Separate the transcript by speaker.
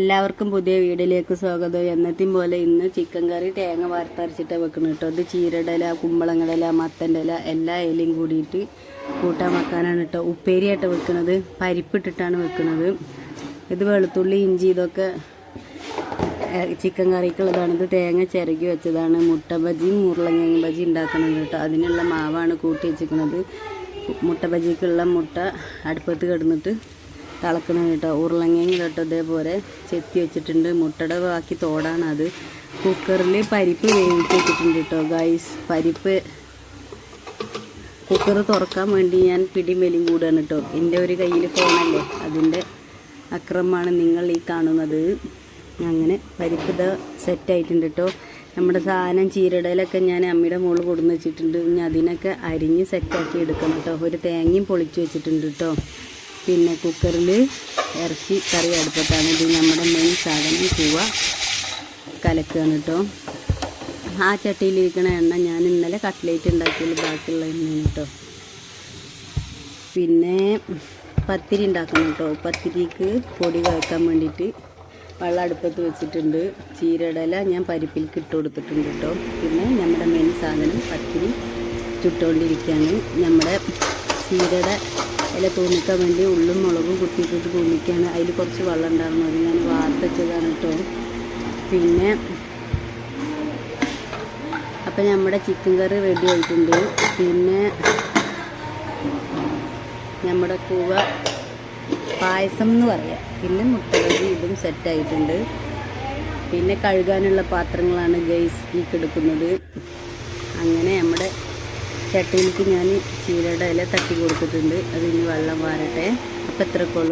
Speaker 1: എല്ലാവർക്കും പുതിയ വീടിലേക്ക് സ്വാഗതം. എന്നത്തെയും പോലെ ഇന്ന് ചിക്കൻ കറി തേങ്ങ വറുത്തരച്ചിട്ട് വെക്കണം കേട്ടോ ഇത് ചീരടല ഇല മത്തന്റെ ഇല എല്ലാ ഇലയും കൂടിയിട്ട് കൂട്ടാൻ വെക്കാനാണ് കേട്ടോ ഉപ്പേരിയായിട്ട് വെക്കുന്നത് പരിപ്പിട്ടിട്ടാണ് വെക്കുന്നത് ഇത് വെളുത്തുള്ളി ഇഞ്ചി ഇതൊക്കെ ചിക്കൻ കറിക്കുള്ളതാണ് ഇത് തേങ്ങ ചിരകി വെച്ചതാണ്. മുട്ട ബജിയും ഉരുളങ്ങ ബജി ഉണ്ടാക്കണം കേട്ടോ അതിനുള്ള മാവാണ് കൂട്ടി വെച്ചിരിക്കുന്നത് മുട്ട ബജിക്കുള്ള മുട്ട അടുപ്പത്ത് കിടന്നിട്ട് തിളക്കണം കേട്ടോ. ഉരുളങ്ങയും കേട്ടോ ഇതേപോലെ ചെത്തി വെച്ചിട്ടുണ്ട്. മുട്ടയുടെ ബാക്കി തോടാണ് അത്. കുക്കറിൽ പരിപ്പ് വേവിച്ച് വെച്ചിട്ടുണ്ട് കേട്ടോ ഗൈസ് പരിപ്പ് കുക്കർ തുറക്കാൻ വേണ്ടി ഞാൻ പിടിയും വലിയും കൂടുകയാണ് കേട്ടോ. എന്റെ ഒരു കയ്യിൽ ഫോണല്ലേ. അതിന്റെ അക്രമമാണ് നിങ്ങൾ ഈ കാണുന്നത്. അങ്ങനെ പരിപ്പ് ഇത് സെറ്റായിട്ടുണ്ട് കേട്ടോ. നമ്മുടെ സാധനം ചീരടയിലൊക്കെ ഞാൻ അമ്മയുടെ മുകളിൽ കൊടുന്ന് വെച്ചിട്ടുണ്ട്. ഇനി അതിനൊക്കെ അരിഞ്ഞ് സെറ്റാക്കി എടുക്കണം കേട്ടോ. ഒരു തേങ്ങയും പൊളിച്ച് വെച്ചിട്ടുണ്ട് കേട്ടോ. പിന്നെ കുക്കറിൽ ഇറച്ചി കറി അടുപ്പത്താണ്. ഇത് നമ്മുടെ മെയിൻ സാധനം. കൂവ കലക്കുകയാണ് കേട്ടോ ആ ചട്ടിയിലിരിക്കണ എണ്ണ ഞാൻ ഇന്നലെ കട്ട്ലേറ്റ് ഉണ്ടാക്കിയതിൽ ബാക്കിയുള്ള എണ്ണയാണ് കേട്ടോ പിന്നെ പത്തിരി ഉണ്ടാക്കണം കേട്ടോ പത്തിരിക്ക് പൊടി കുഴക്കാൻ വേണ്ടിയിട്ട് വെള്ളം അടുപ്പത്ത് വെച്ചിട്ടുണ്ട്. ചീരടല ഞാൻ പരിപ്പിലേക്ക് ഇട്ട് കൊടുത്തിട്ടുണ്ട് കേട്ടോ പിന്നെ നമ്മുടെ മെയിൻ സാധനം പത്തിരി ചുട്ടുകൊണ്ടിരിക്കുകയാണ് നമ്മുടെ ചീരയുടെ ഇല തൂമിക്കാൻ വേണ്ടി ഉള്ളും മുളകും കുത്തിയിട്ടിട്ട് തൂമിക്കുകയാണ്. അതിൽ കുറച്ച് വെള്ളം ഉണ്ടായിരുന്നു. ഞാൻ വാർത്തച്ചതാണ് കേട്ടോ പിന്നെ അപ്പം നമ്മുടെ ചിക്കൻ കറി റെഡി ആയിട്ടുണ്ട്. പിന്നെ നമ്മുടെ കൂവ പായസം എന്ന് പറയാം. പിന്നെ മുട്ടകറി ഇതും സെറ്റായിട്ടുണ്ട് പിന്നെ കഴുകാനുള്ള പാത്രങ്ങളാണ് ഗൈസ് ഈ കിടക്കുന്നത്. ചട്ടിയിലേക്ക് ഞാൻ ചീരയുടെ ഇല തട്ടി കൊടുത്തിട്ടുണ്ട്. അതിന് വെള്ളം വാരട്ടെ. അപ്പം എത്രക്കുള്ളൂ